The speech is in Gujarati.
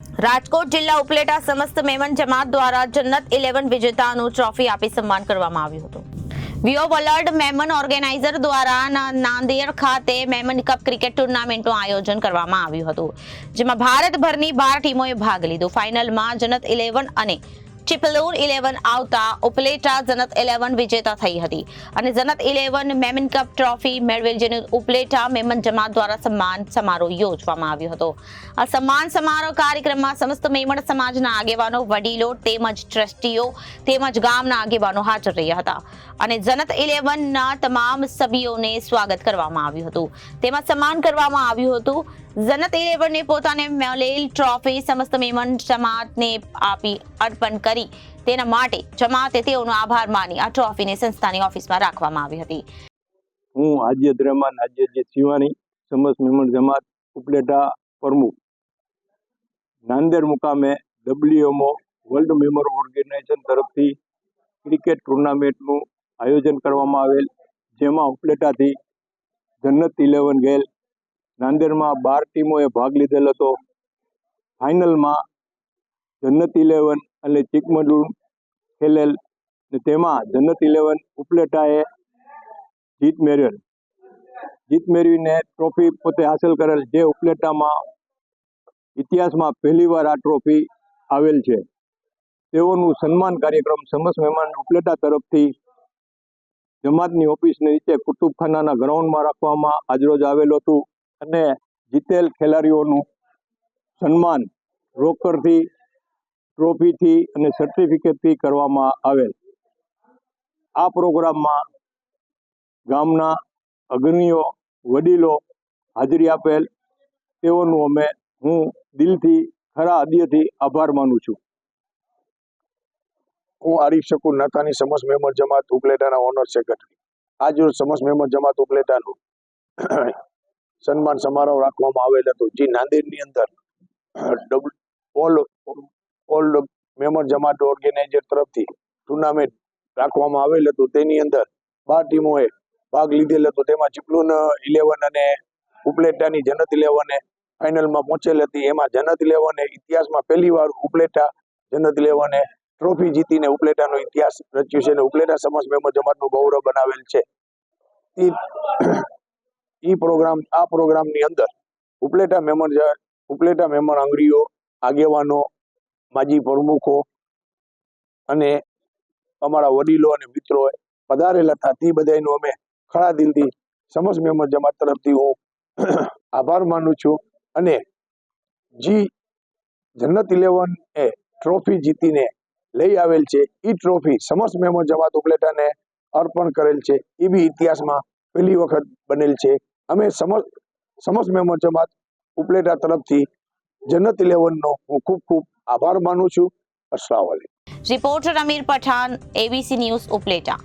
રાજકોટ જિલ્લા ઉપલેટા સમસ્ત મેમન જમાત દ્વારા જન્નત ઇલેવન વિજેતાનું ટ્રોફી આપી સન્માન કરવામાં આવ્યું હતું. વિયો વલર્ડ મેમન ઓર્ગેનાઇઝર દ્વારા નાંદેડ ખાતે મેમન કપ ક્રિકેટ ટુર્નામેન્ટનું આયોજન કરવામાં આવ્યું હતું, જેમાં ભારતભરની બાર ટીમોએ ભાગ લીધો. ફાઇનલમાં જનત ઇલેવન અને ચિપલૂર ઇલેવન આવતા ઉપલેટા જનત ઇલેવન વિજેતા થઈ હતી. અને જનત ઇલેવન મેમન કપ ટ્રોફી મેળવેલ જેનું ઉપલેટા મેમન જમાત દ્વારા સન્માન સમારોહ યોજવામાં આવ્યો હતો. આ સન્માન સમારોહ કાર્યક્રમમાં સમસ્ત મેમણ સમાજના આગેવાનો, વડીલો, તેમજ ટ્રસ્ટીઓ, તેમજ ગામના આગેવાનો હાજર રહ્યા હતા. અને જનત ઇલેવનના તમામ સભ્યોને સ્વાગત કરવામાં આવ્યું હતું. તેમાં સન્માન કરવામાં આવ્યું હતું. જનત ઇલેવને પોતાને મળેલ ટ્રોફી સમસ્ત મેમન જમાતને આપી અર્પણ કરી. તેના માટે જમાતે તેઓનો આભાર માની આ ટ્રોફીને સંસ્થાની ઓફિસમાં રાખવામાં આવી હતી. હું હાજિયત રહેમાન હાજિયત શિવાની સમસ્ત મેમન જમાત ઉપલેટા પ્રમુખ. નાંદેર મુકામે ડબ્લ્યુએમઓ વર્લ્ડ મેમર ઓર્ગેનાઇઝેશન તરફથી ક્રિકેટ ટુર્નામેન્ટનું આયોજન કરવામાં આવેલ, જેમાં ઉપલેટાથી જન્નત ઇલેવન ગયેલ નાંદેડમાં બાર ટીમોએ ભાગ લીધેલ હતો. ફાઇનલમાં જન્નત ઇલેવન અને ચિકમંડુર ખેલેલ તેમાં જન્નત ઇલેવન ઉપલેટાએ જીત મેળવેલ. જીત મેળવીને ટ્રોફી પોતે હાંસલ કરેલ, જે ઉપલેટામાં ઇતિહાસમાં પહેલીવાર આ ટ્રોફી આવેલ છે. તેઓનું સન્માન કાર્યક્રમ સમસ્ત મહેમાન ઉપલેટા તરફથી જમાતની ઓફિસની નીચે કુતુબખાનાના ગ્રાઉન્ડમાં રાખવામાં આજરોજ આવેલું હતું. અને જીતેલ ખેલાડીઓનું સન્માન રોકડથી, ટ્રોફીથી અને સર્ટિફિકેટથી કરવામાં આવેલ. આ પ્રોગ્રામમાં ગામના અગ્રણીઓ, વડીલો હાજરી આપેલ. તેઓનું અમે હું દિલથી, ખરા હૃદયથી આભાર માનું છું. હું આરીફ શકુર નાતાની સમસ મેમ્બર જમાત ઉપલેટાના ઓનર સેક્રેટરી. આજ રોજ સમસ્ત મેમ્બર જમાત ઉપલેટાનું સન્માન સમારોહ રાખવામાં આવેલ હતો. જે નાંદેડની અંદર ઓલ ઓલ મેમ્બર જમાત ઓર્ગેનાઇઝર તરફથી ટુર્નામેન્ટ રાખવામાં આવેલ હતું. તેની અંદર બાર ટીમોએ ભાગ લીધેલ હતો. તેમાં ચીપલુન ઇલેવન અને ઉપલેટાની જનત ઇલેવને ફાઇનલમાં પહોંચેલ હતી. એમાં જનત ઇલેવને ઇતિહાસમાં પહેલી વાર ઉપલેટા જનત ઇલેવને ટ્રોફી જીતીને ઉપલેટાનો ઇતિહાસ રચ્યું છે અને ઉપલેટા સમાજ મેમ્બર જમાતનું ગૌરવ બનાવેલ છે. ઈ પ્રોગ્રામ, આ પ્રોગ્રામની અંદર ઉપલેટા મેમ્બર ઉપલેટા મેમ્બર આંગળીઓ, આગેવાનો, માજી પ્રમુખો અને અમારા વડીલો અને મિત્રોએ પધારેલા હતા. તે બધાનું અમે ખરા દિલથી સમસ્ત મેમ્બર જમાત તરફથી હું આભાર માનું છું અને જી જન્નત ઇલેવન એ ટ્રોફી જીતીને લઈ આવેલ છે. એ ટ્રોફી સમસ્ત મેમ્બર જમાત ઉપલેટાને અર્પણ કરેલ છે. એ બી ઇતિહાસમાં પહેલી વખત બનેલ છે. અમે સમસ્ત સમસ્ત મેમ્બર જમાત ઉપલેટા તરફથી જન્નત ઇલેવનનો હું ખૂબ ખૂબ આભાર માનું છું. Aslam reporter Amir Pathan ABC news Upleta.